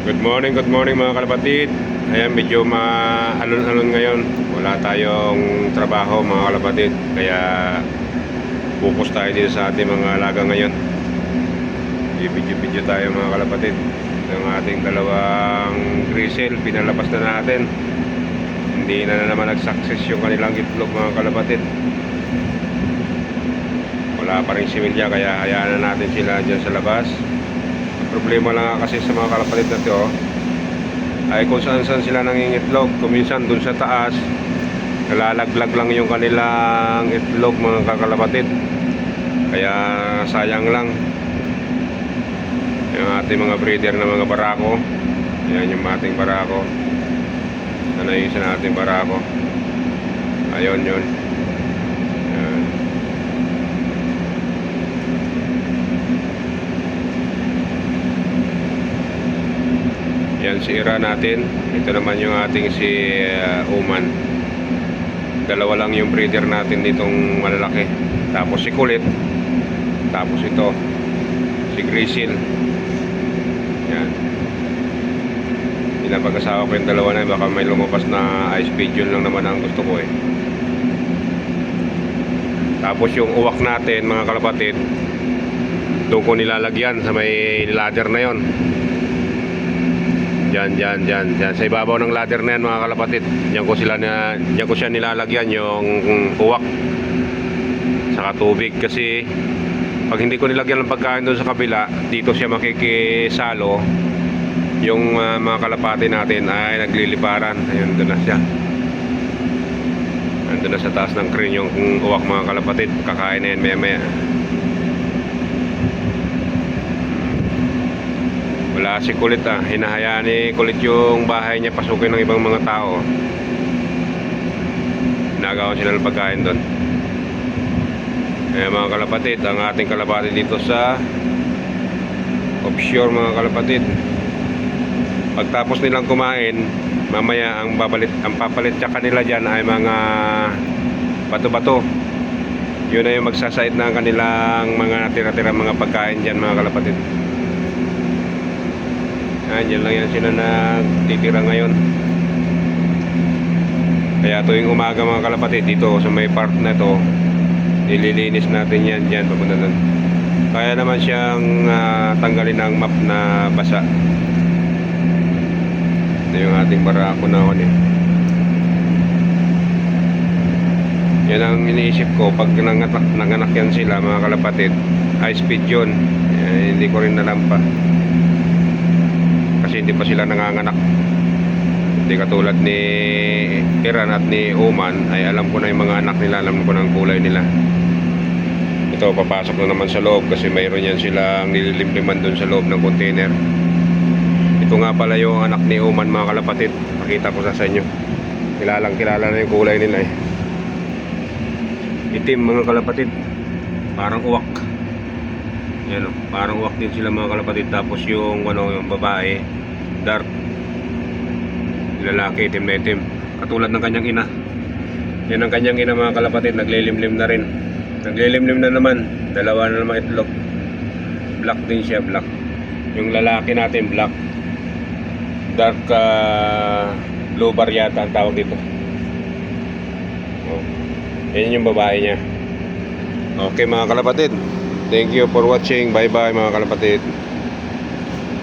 Good morning, good morning mga kalapatid. Ayan, medyo maalon-alon ngayon. Wala tayong trabaho mga kalapatid. Kaya focus tayo dito sa ating mga alaga ngayon. Video-video tayo mga kalapatid. Ng ating dalawang grisel, pinalabas na natin. Hindi na, na naman nag-success yung kanilang itlog mga kalapatid. Wala pa rin similya kaya hayaan na natin sila dyan sa labas problema lang kasi sa mga kalapatid na to ay kung saan saan sila nangingitlog. Kuminsan dun sa taas nalalaglag lang yung kanilang itlog mga kakalapatid. Kaya sayang lang. Yung ating mga breeder na mga barako. Yan yung ating barako. Yung isa nating barako. Ayun yun Yan si Ira natin. Ito naman yung ating si uh, Uman. Dalawa lang yung breeder natin ditong malalaki. Tapos si Kulit. Tapos ito. Si Grisil. Yan. Pinapag-asawa ko yung dalawa na yun. Baka may lumabas na ice pigeon lang naman ang gusto ko eh. Tapos yung uwak natin mga kalapatid. Doon ko nilalagyan sa may ladder na yon. Diyan, diyan, diyan, diyan. Sa ibabaw ng ladder na yan mga kalapatid. Diyan ko sila na, diyan ko siya nilalagyan yung uwak. Saka tubig kasi pag hindi ko nilagyan ng pagkain doon sa kabila, dito siya makikisalo. Yung ah, mga kalapati natin ay nagliliparan. Ayun, doon na siya. Nandun na sa taas ng crane yung uwak mga kalapatid. Kakain na yan maya maya. Wala si Kulit ah. Hinahayaan ni Kulit yung bahay niya pasukin ng ibang mga tao. Nagawa sila ng pagkain doon. Eh mga kalapatid, ang ating kalapatid dito sa offshore mga kalapatid. Pagtapos nilang kumain, mamaya ang babalit ang papalit sa kanila diyan ay mga bato-bato. Yun na yung magsasait ng kanilang mga natira-tira mga pagkain diyan mga kalapatid. Yan, yan lang yan sila nagtitira ngayon. Kaya tuwing umaga mga kalapatid, dito sa may park na to, nililinis natin yan dyan papunta doon. Kaya naman siyang ah, tanggalin ng map na basa. Ito yung ating barako na eh. Yan ang iniisip ko pag nanganak, nanganak yan sila mga kalapatid, high speed yun. Eh, hindi ko rin alam pa kasi hindi pa sila nanganganak. Hindi katulad ni Iran at ni Oman ay alam ko na yung mga anak nila alam ko na ang kulay nila. Ito papasok na naman sa loob kasi mayroon yan silang nililimliman doon sa loob ng container. Ito nga pala yung anak ni Oman mga kalapatid. Pakita ko sa inyo. Kilalang kilala na yung kulay nila eh. Itim mga kalapatid. Parang uwak. Yan o, parang uwak din sila mga kalapatid. Tapos yung ano yung babae dark. Lalaki itim na itim katulad ng kanyang ina. Yan ang kanyang ina mga kalapatid. Naglilimlim na rin. Naglilimlim na naman. Dalawa na naman itlog. Black din siya black. Yung lalaki natin black. Dark uh, blue bar yata ang tawag dito. Oh. yan yung babae niya. Okay mga kalapatid. Thank you for watching. Bye bye mga kalapatid.